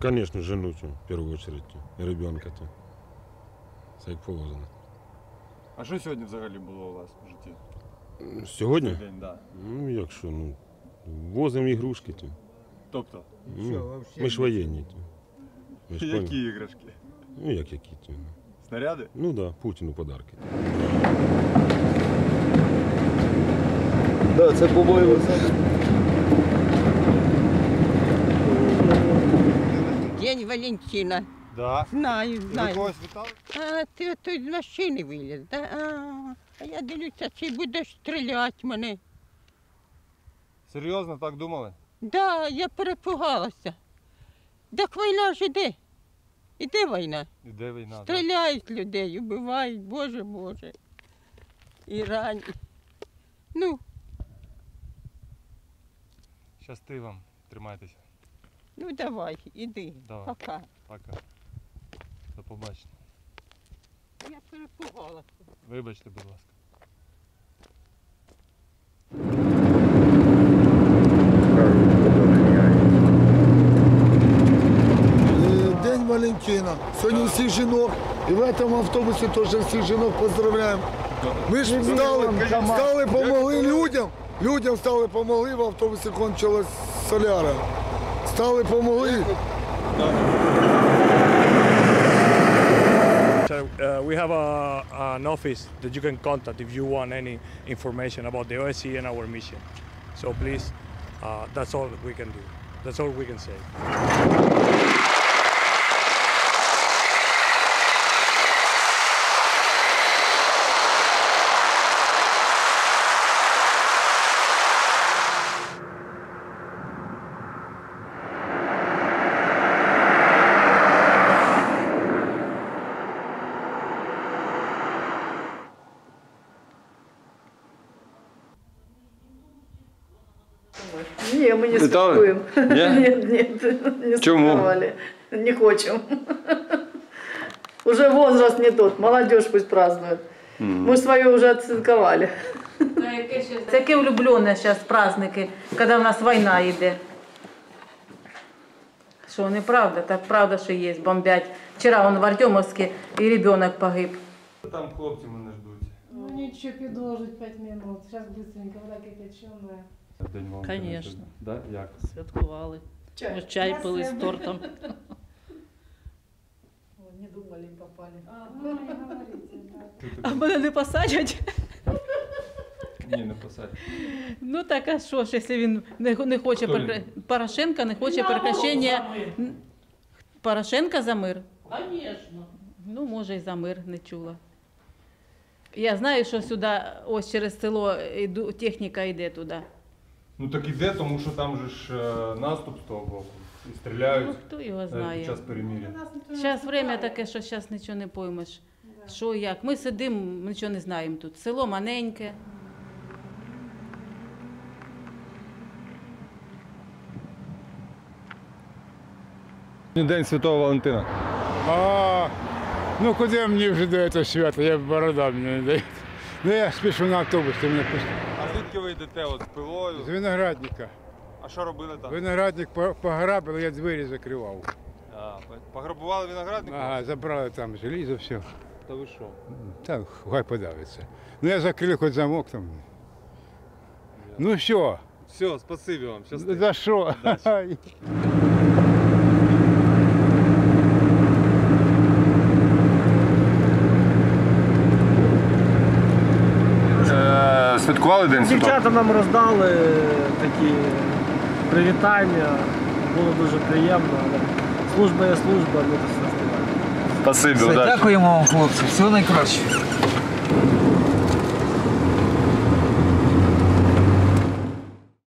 Конечно, жену цю, в первую очередь, і ребенка то. Це як положено. А що сьогодні взагалі було у вас в житті? Сьогодні? День, да. Ну як що, ну, возимо ігрушки. То. Тобто, Ну, ми ж воєнні. Ви ж які поняли? іграшки? Ну як які? То. Снаряди? Ну да, Путіну подарки. Да, це по-моєму. День Валентина. Да. Знаю, Ви знаю. когось вітали? А ти тут з машини виліз, да? А, а я дивлюся, чи будеш стріляти мене. Серйозно так думали? Да, я перепугалася. Так війна ж іде. Іде війна. Іде війна. да. Стріляють людей, вбивають, Боже Боже. І ранять. Ну, Щасти вам. Тримайтеся. ну давай, іди. Давай. Пока. Пока. До побачення. Я перепугалася. Вибачте, будь ласка. Валентина. Сьогодні всіх жінок. І в цьому автобусі теж всіх жінок поздравляємо. Ми ж встали, встали, помогли людям. Людям стали, помогли, в автобусі кончилась соляра. Стали, помогли. So uh, we have a, an office that you can contact if you want any information about the OSCE and our mission. So please, uh, that's all we can do. That's all we can say. Не, мы не Питали? святкуем. Не? Нет, нет, не Чему? святкували. Не хочем. Уже возраст не тот, молодежь пусть празднует. Мы свое уже отсвяткували. Це яке улюблене зараз праздники, коли в нас війна йде. Що, неправда? Так правда, що є, бомбять. Вчора он в Артемовське і ребенок погиб. Там хлопці мене ждуть. Ну ничего, подождать пять минут. Сейчас быстренько вода кипяченая. День Валентина. Конечно. Да? Як? Святкували. Ми чай пили з тортом. Ой, не думали, попали. Ну, не говорите, да. А мене не посадять. Ні, не посадь. Ну так а що ж, якщо він не, не хоче Хто перекра... Порошенко не хоче прекращення. Порошенко за мир? Звісно. Ну, може, і за мир не чула. Я знаю, що сюди, ось через село іду, техніка йде туди. Ну так іде, тому що там же ж е, наступ з того боку. І стріляють Ну, хто його е, під знає. час переміря. Зараз время таке, що зараз нічого не поймеш. Що як? Ми сидимо, нічого не знаємо тут. Село маленьке. День Святого Валентина. А, ну куди мені вже до цього свята, я борода мені не дає. Ну я спішу на автобус, ти мене пусти. Звідки ви йдете от з пилою? З виноградника. А що робили там? Виноградник по- пограбили, я двері закривав. А, пограбували виноградник? Ага, забрали там желізо, все. Та ви що? Та хай подавиться. Ну я закрив хоч замок там. Ну що, Все, спасибі вам. Щасти. за що? святкували День Святого? Дівчата нам роздали такі привітання. Було дуже приємно. Але служба є служба, ми тут все Спасибі, удачі. Дякуємо вам, хлопці. Всього найкращого.